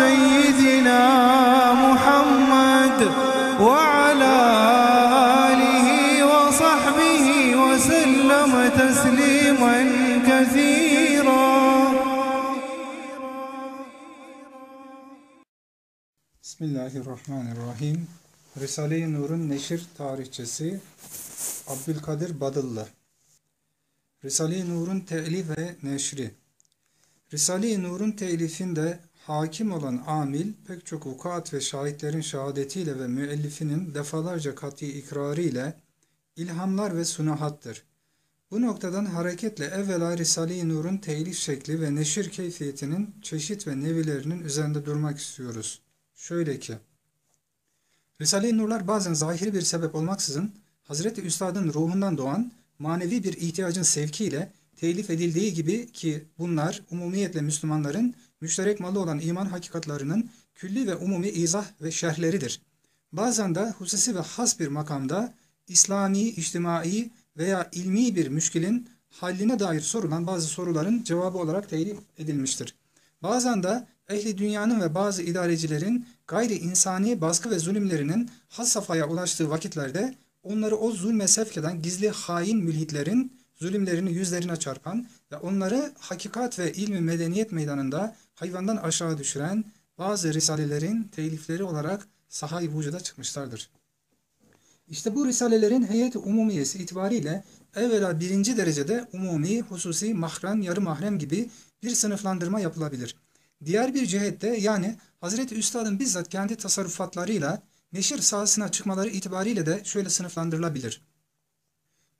سيدنا محمد وعلى آله وصحبه وسلم تسليما كثيرا Bismillahirrahmanirrahim. Risale-i Nur'un neşir tarihçesi Abdülkadir Badıllı. Risale-i Nur'un telif ve neşri. Risale-i Nur'un telifinde hakim olan amil pek çok vukuat ve şahitlerin şehadetiyle ve müellifinin defalarca kat'i ikrarı ile ilhamlar ve sunahattır. Bu noktadan hareketle evvela Risale-i Nur'un telif şekli ve neşir keyfiyetinin çeşit ve nevilerinin üzerinde durmak istiyoruz. Şöyle ki, Risale-i Nurlar bazen zahiri bir sebep olmaksızın Hazreti Üstad'ın ruhundan doğan manevi bir ihtiyacın sevkiyle telif edildiği gibi ki bunlar umumiyetle Müslümanların müşterek malı olan iman hakikatlarının külli ve umumi izah ve şerhleridir. Bazen de hususi ve has bir makamda İslami, içtimai veya ilmi bir müşkilin halline dair sorulan bazı soruların cevabı olarak telif edilmiştir. Bazen de ehli dünyanın ve bazı idarecilerin gayri insani baskı ve zulümlerinin has safhaya ulaştığı vakitlerde onları o zulme sevk eden gizli hain mülhitlerin zulümlerini yüzlerine çarpan ve onları hakikat ve ilmi medeniyet meydanında hayvandan aşağı düşüren bazı risalelerin telifleri olarak sahayı vücuda çıkmışlardır. İşte bu risalelerin heyeti umumiyesi itibariyle evvela birinci derecede umumi, hususi, mahrem, yarı mahrem gibi bir sınıflandırma yapılabilir. Diğer bir cihette yani Hazreti Üstad'ın bizzat kendi tasarrufatlarıyla neşir sahasına çıkmaları itibariyle de şöyle sınıflandırılabilir.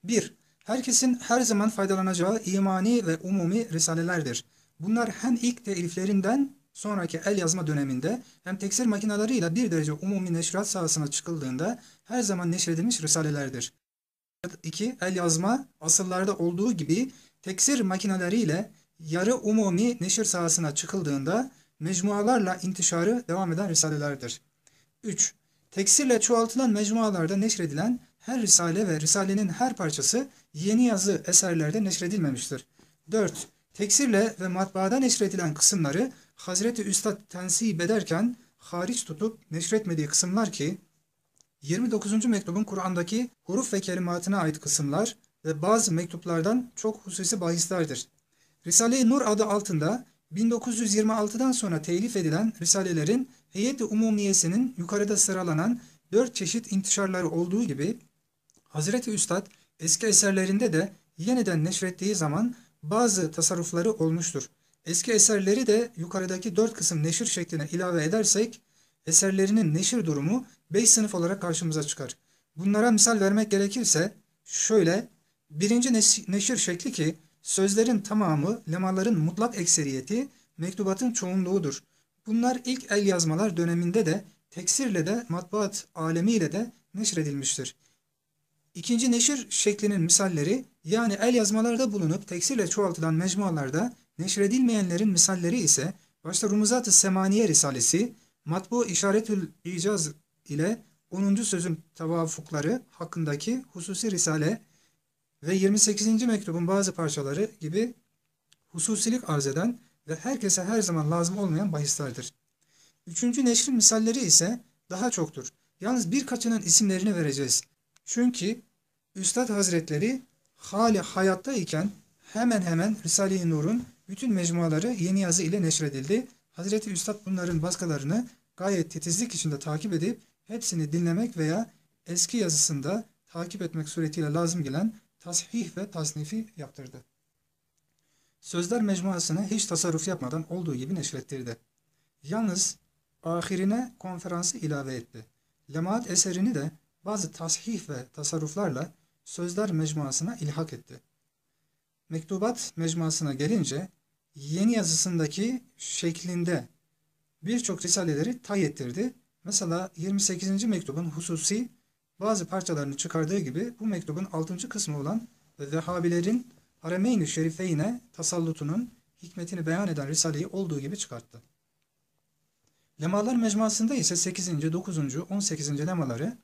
1. Herkesin her zaman faydalanacağı imani ve umumi risalelerdir. Bunlar hem ilk teliflerinden sonraki el yazma döneminde hem tekstil makinalarıyla bir derece umumi neşrat sahasına çıkıldığında her zaman neşredilmiş risalelerdir. 2. El yazma asıllarda olduğu gibi teksir makineleriyle yarı umumi neşir sahasına çıkıldığında mecmualarla intişarı devam eden risalelerdir. 3. Teksirle çoğaltılan mecmualarda neşredilen her risale ve risalenin her parçası yeni yazı eserlerde neşredilmemiştir. 4. Teksirle ve matbaada neşredilen kısımları Hazreti Üstad tensip ederken hariç tutup neşretmediği kısımlar ki 29. mektubun Kur'an'daki huruf ve kelimatına ait kısımlar ve bazı mektuplardan çok hususi bahislerdir. Risale-i Nur adı altında 1926'dan sonra telif edilen risalelerin heyeti umumiyesinin yukarıda sıralanan dört çeşit intişarları olduğu gibi Hazreti Üstad eski eserlerinde de yeniden neşrettiği zaman bazı tasarrufları olmuştur. Eski eserleri de yukarıdaki dört kısım neşir şekline ilave edersek eserlerinin neşir durumu beş sınıf olarak karşımıza çıkar. Bunlara misal vermek gerekirse şöyle birinci neşir şekli ki Sözlerin tamamı, lemaların mutlak ekseriyeti, mektubatın çoğunluğudur. Bunlar ilk el yazmalar döneminde de teksirle de matbaat alemiyle de neşredilmiştir. İkinci neşir şeklinin misalleri yani el yazmalarda bulunup teksirle çoğaltılan mecmualarda neşredilmeyenlerin misalleri ise başta Rumuzat-ı Semaniye Risalesi, matbu İşaretül İcaz ile 10. sözün tevafukları hakkındaki hususi risale ve 28. mektubun bazı parçaları gibi hususilik arz eden ve herkese her zaman lazım olmayan bahislerdir. Üçüncü neşrin misalleri ise daha çoktur. Yalnız birkaçının isimlerini vereceğiz. Çünkü Üstad Hazretleri hali hayatta iken hemen hemen Risale-i Nur'un bütün mecmuaları yeni yazı ile neşredildi. Hazreti Üstad bunların baskılarını gayet titizlik içinde takip edip hepsini dinlemek veya eski yazısında takip etmek suretiyle lazım gelen tasfih ve tasnifi yaptırdı. Sözler mecmuasını hiç tasarruf yapmadan olduğu gibi neşrettirdi. Yalnız ahirine konferansı ilave etti. Lemaat eserini de bazı tasih ve tasarruflarla sözler mecmuasına ilhak etti. Mektubat mecmuasına gelince yeni yazısındaki şeklinde birçok risaleleri tay ettirdi. Mesela 28. mektubun hususi bazı parçalarını çıkardığı gibi bu mektubun 6. kısmı olan ve Vehhabilerin Haremeyn-i Şerifeyne tasallutunun hikmetini beyan eden Risale'yi olduğu gibi çıkarttı. Lemalar mecmuasında ise 8. 9. 18. lemaları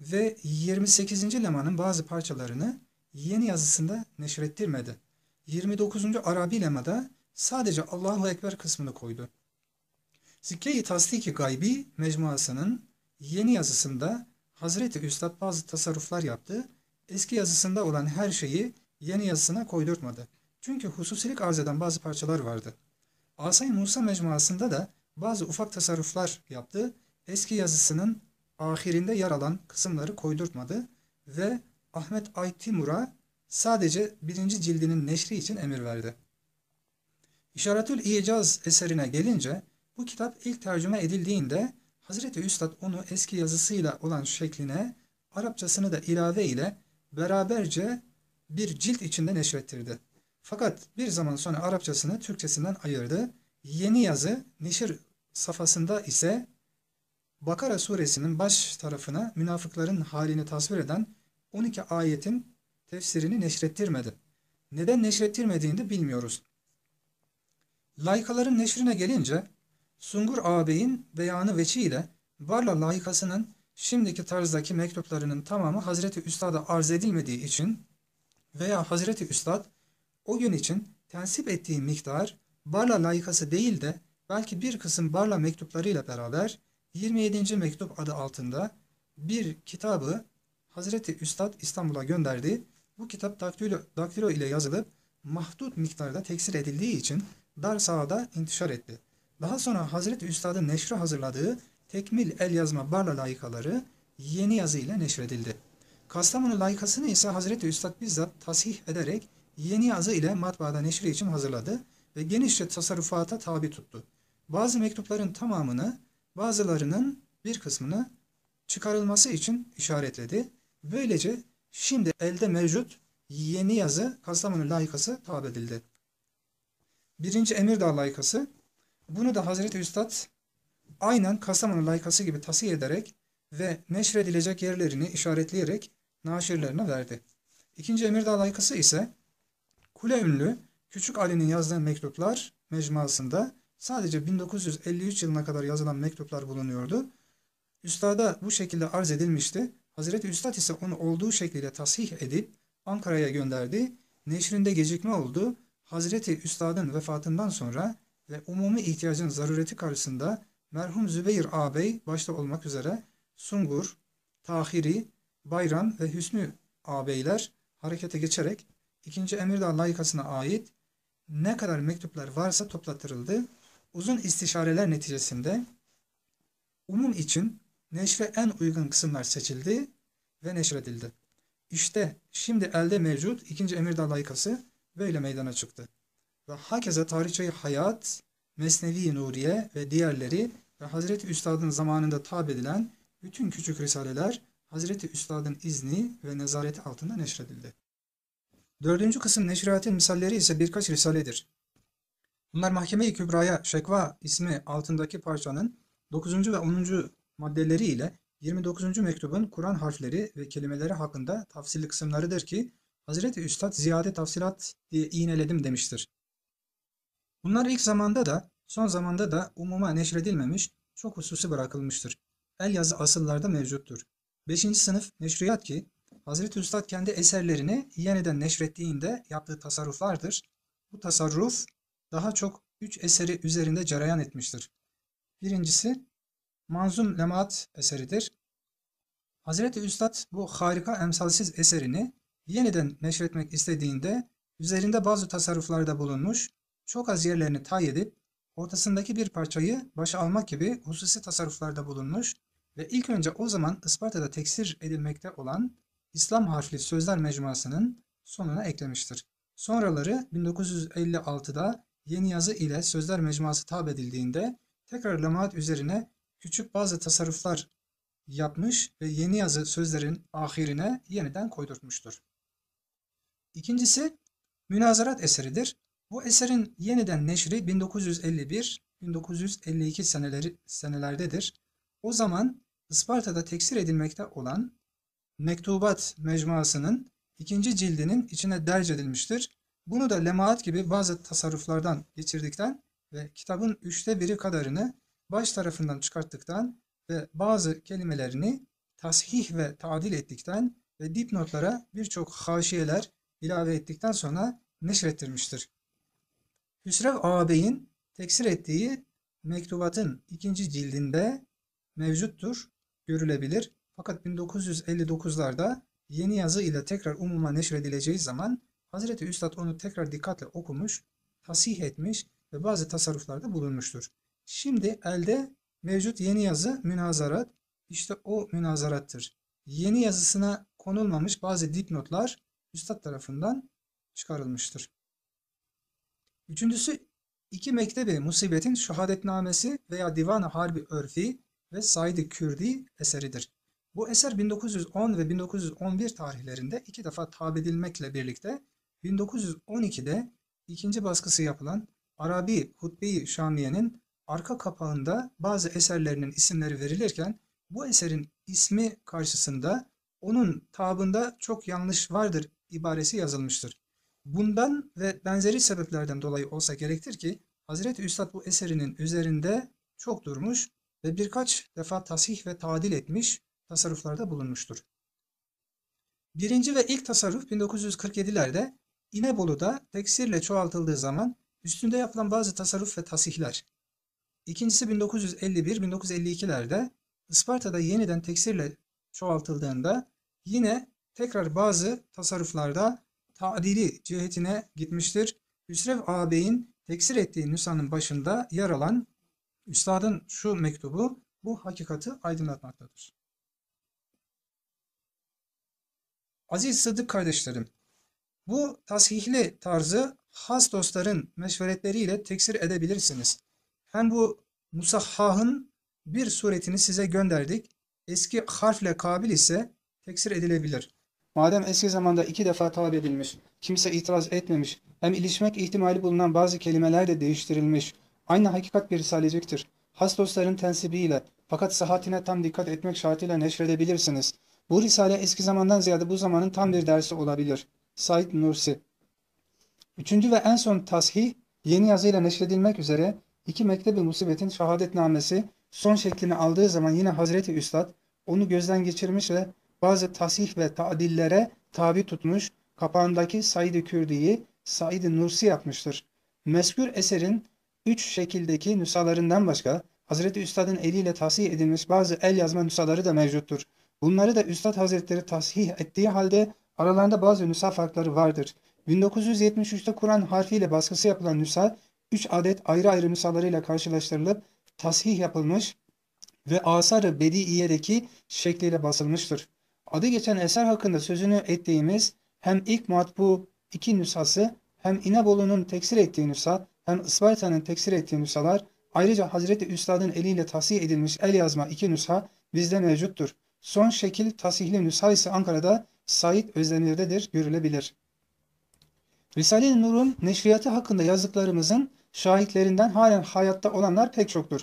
ve 28. lemanın bazı parçalarını yeni yazısında neşrettirmedi. 29. Arabi lemada sadece Allahu Ekber kısmını koydu. Sikke-i Tasdik-i Gaybi mecmuasının yeni yazısında Hazreti Üstad bazı tasarruflar yaptı. Eski yazısında olan her şeyi yeni yazısına koydurtmadı. Çünkü hususilik arz eden bazı parçalar vardı. Asay Musa mecmuasında da bazı ufak tasarruflar yaptı. Eski yazısının ahirinde yer alan kısımları koydurtmadı ve Ahmet Aytimur'a sadece birinci cildinin neşri için emir verdi. İşaretül İcaz eserine gelince bu kitap ilk tercüme edildiğinde Hazreti Üstad onu eski yazısıyla olan şekline Arapçasını da ilave ile beraberce bir cilt içinde neşrettirdi. Fakat bir zaman sonra Arapçasını Türkçesinden ayırdı. Yeni yazı neşir safhasında ise Bakara suresinin baş tarafına münafıkların halini tasvir eden 12 ayetin tefsirini neşrettirmedi. Neden neşrettirmediğini de bilmiyoruz. Laykaların neşrine gelince Sungur ağabeyin beyanı veçiyle Barla layıkasının şimdiki tarzdaki mektuplarının tamamı Hazreti Üstad'a arz edilmediği için veya Hazreti Üstad o gün için tensip ettiği miktar Barla layıkası değil de belki bir kısım Barla mektuplarıyla beraber 27. mektup adı altında bir kitabı Hazreti Üstad İstanbul'a gönderdi. Bu kitap daktilo, daktilo ile yazılıp mahdut miktarda teksir edildiği için dar sahada intişar etti. Daha sonra Hazreti Üstad'ın neşri hazırladığı tekmil el yazma barla layıkaları yeni yazı ile neşredildi. Kastamonu layıkasını ise Hazreti Üstad bizzat tasih ederek yeni yazı ile matbaada neşri için hazırladı ve genişçe tasarrufata tabi tuttu. Bazı mektupların tamamını, bazılarının bir kısmını çıkarılması için işaretledi. Böylece şimdi elde mevcut yeni yazı Kastamonu layıkası tabi edildi. Birinci Emirdağ layıkası bunu da Hazreti Üstad aynen Kastamonu layıkası gibi tasih ederek ve neşredilecek yerlerini işaretleyerek naşirlerine verdi. İkinci Emirdağ layıkası ise Kule ünlü Küçük Ali'nin yazdığı mektuplar mecmuasında sadece 1953 yılına kadar yazılan mektuplar bulunuyordu. Üstada bu şekilde arz edilmişti. Hazreti Üstad ise onu olduğu şekilde tasih edip Ankara'ya gönderdi. Neşrinde gecikme oldu. Hazreti Üstad'ın vefatından sonra ve umumi ihtiyacın zarureti karşısında merhum Zübeyir ağabey başta olmak üzere Sungur, Tahiri, Bayram ve Hüsnü ağabeyler harekete geçerek 2. Emirdağ layıkasına ait ne kadar mektuplar varsa toplattırıldı. Uzun istişareler neticesinde umum için neşre en uygun kısımlar seçildi ve neşredildi. İşte şimdi elde mevcut 2. Emirdağ layıkası böyle meydana çıktı. Ve hakeza tarihçeyi hayat, Mesnevi Nuriye ve diğerleri ve Hazreti Üstad'ın zamanında tab edilen bütün küçük risaleler Hazreti Üstad'ın izni ve nezareti altında neşredildi. Dördüncü kısım neşriyatin misalleri ise birkaç risaledir. Bunlar Mahkeme-i Kübra'ya Şekva ismi altındaki parçanın 9. ve 10. maddeleri ile 29. mektubun Kur'an harfleri ve kelimeleri hakkında tafsilli kısımlarıdır ki Hazreti Üstad ziyade tafsilat diye iğneledim demiştir. Bunlar ilk zamanda da son zamanda da umuma neşredilmemiş, çok hususi bırakılmıştır. El yazı asıllarda mevcuttur. 5. sınıf neşriyat ki Hazreti Üstad kendi eserlerini yeniden neşrettiğinde yaptığı tasarruflardır. Bu tasarruf daha çok üç eseri üzerinde cereyan etmiştir. Birincisi Manzum Lemaat eseridir. Hazreti Üstad bu harika emsalsiz eserini yeniden neşretmek istediğinde üzerinde bazı tasarruflarda bulunmuş, çok az yerlerini tay edip ortasındaki bir parçayı başa almak gibi hususi tasarruflarda bulunmuş ve ilk önce o zaman Isparta'da teksir edilmekte olan İslam harfli sözler mecmuasının sonuna eklemiştir. Sonraları 1956'da yeni yazı ile sözler mecmuası tab edildiğinde tekrar lemaat üzerine küçük bazı tasarruflar yapmış ve yeni yazı sözlerin ahirine yeniden koydurtmuştur. İkincisi münazarat eseridir. Bu eserin yeniden neşri 1951-1952 seneleri senelerdedir. O zaman Isparta'da teksir edilmekte olan Mektubat mecmuasının ikinci cildinin içine derc edilmiştir. Bunu da lemaat gibi bazı tasarruflardan geçirdikten ve kitabın üçte biri kadarını baş tarafından çıkarttıktan ve bazı kelimelerini tasih ve tadil ettikten ve dipnotlara birçok haşiyeler ilave ettikten sonra neşrettirmiştir. Hüsrev ağabeyin teksir ettiği mektubatın ikinci cildinde mevcuttur, görülebilir. Fakat 1959'larda yeni yazı ile tekrar umuma neşredileceği zaman Hazreti Üstad onu tekrar dikkatle okumuş, tasih etmiş ve bazı tasarruflarda bulunmuştur. Şimdi elde mevcut yeni yazı münazarat, işte o münazarattır. Yeni yazısına konulmamış bazı dipnotlar Üstad tarafından çıkarılmıştır. Üçüncüsü iki mektebi musibetin şehadetnamesi veya divan Harbi Örfi ve Said-i Kürdi eseridir. Bu eser 1910 ve 1911 tarihlerinde iki defa tab edilmekle birlikte 1912'de ikinci baskısı yapılan Arabi Hutbe-i Şamiye'nin arka kapağında bazı eserlerinin isimleri verilirken bu eserin ismi karşısında onun tabında çok yanlış vardır ibaresi yazılmıştır. Bundan ve benzeri sebeplerden dolayı olsa gerektir ki Hazreti Üstad bu eserinin üzerinde çok durmuş ve birkaç defa tasih ve tadil etmiş tasarruflarda bulunmuştur. Birinci ve ilk tasarruf 1947'lerde İnebolu'da teksirle çoğaltıldığı zaman üstünde yapılan bazı tasarruf ve tasihler. İkincisi 1951-1952'lerde Isparta'da yeniden teksirle çoğaltıldığında yine tekrar bazı tasarruflarda tadili cihetine gitmiştir. Hüsrev ağabeyin teksir ettiği nüshanın başında yer alan üstadın şu mektubu bu hakikati aydınlatmaktadır. Aziz Sıddık kardeşlerim, bu tasihli tarzı has dostların meşveretleriyle teksir edebilirsiniz. Hem bu musahhahın bir suretini size gönderdik. Eski harfle kabil ise teksir edilebilir. Madem eski zamanda iki defa talep edilmiş, kimse itiraz etmemiş, hem ilişmek ihtimali bulunan bazı kelimeler de değiştirilmiş, aynı hakikat bir risalecektir. Has dostların tensibiyle, fakat sıhhatine tam dikkat etmek şartıyla neşredebilirsiniz. Bu risale eski zamandan ziyade bu zamanın tam bir dersi olabilir. Said Nursi Üçüncü ve en son tasih, yeni yazıyla neşredilmek üzere iki mektebi musibetin şehadetnamesi son şeklini aldığı zaman yine Hazreti Üstad onu gözden geçirmiş ve bazı tasih ve tadillere tabi tutmuş, kapağındaki Said-i Kürdi'yi Said-i Nursi yapmıştır. Meskür eserin üç şekildeki nüshalarından başka Hazreti Üstad'ın eliyle tasih edilmiş bazı el yazma nüshaları da mevcuttur. Bunları da Üstad Hazretleri tasih ettiği halde aralarında bazı nüsha farkları vardır. 1973'te Kur'an harfiyle baskısı yapılan nüsha 3 adet ayrı ayrı nüshalarıyla karşılaştırılıp tasih yapılmış ve Asar-ı Bedi'iye'deki şekliyle basılmıştır. Adı geçen eser hakkında sözünü ettiğimiz hem ilk matbu iki nüshası hem İnebolu'nun teksir ettiği nüsha hem Isparta'nın teksir ettiği nüshalar ayrıca Hazreti Üstad'ın eliyle tasih edilmiş el yazma iki nüsha bizde mevcuttur. Son şekil tasihli nüsha ise Ankara'da Said Özdemir'dedir, görülebilir. Risale-i Nur'un neşriyatı hakkında yazdıklarımızın şahitlerinden halen hayatta olanlar pek çoktur.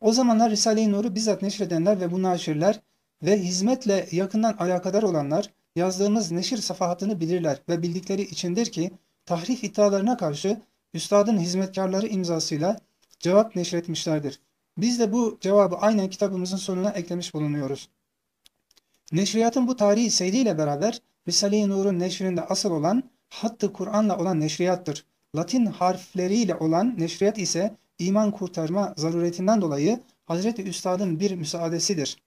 O zamanlar Risale-i Nur'u bizzat neşredenler ve bu naşirler ve hizmetle yakından alakadar olanlar yazdığımız neşir safahatını bilirler ve bildikleri içindir ki tahrif iddialarına karşı üstadın hizmetkarları imzasıyla cevap neşretmişlerdir. Biz de bu cevabı aynen kitabımızın sonuna eklemiş bulunuyoruz. Neşriyatın bu tarihi seyriyle beraber Risale-i Nur'un neşrinde asıl olan hattı Kur'an'la olan neşriyattır. Latin harfleriyle olan neşriyat ise iman kurtarma zaruretinden dolayı Hazreti Üstad'ın bir müsaadesidir.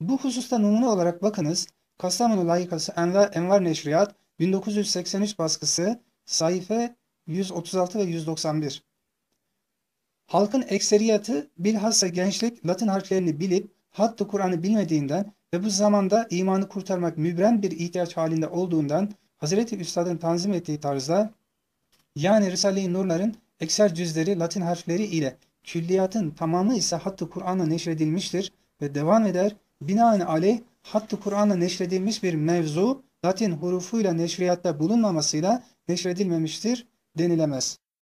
Bu hususta numune olarak bakınız Kastamonu layıkası Enver, Enver Neşriyat 1983 baskısı sayfa 136 ve 191. Halkın ekseriyatı bilhassa gençlik Latin harflerini bilip hattı Kur'an'ı bilmediğinden ve bu zamanda imanı kurtarmak mübren bir ihtiyaç halinde olduğundan Hazreti Üstad'ın tanzim ettiği tarzda yani Risale-i Nurların ekser cüzleri Latin harfleri ile külliyatın tamamı ise hattı Kur'an'a neşredilmiştir ve devam eder. Binaenaleyh hattı Kur'an'a neşredilmiş bir mevzu Latin hurufuyla neşriyatta bulunmamasıyla neşredilmemiştir denilemez.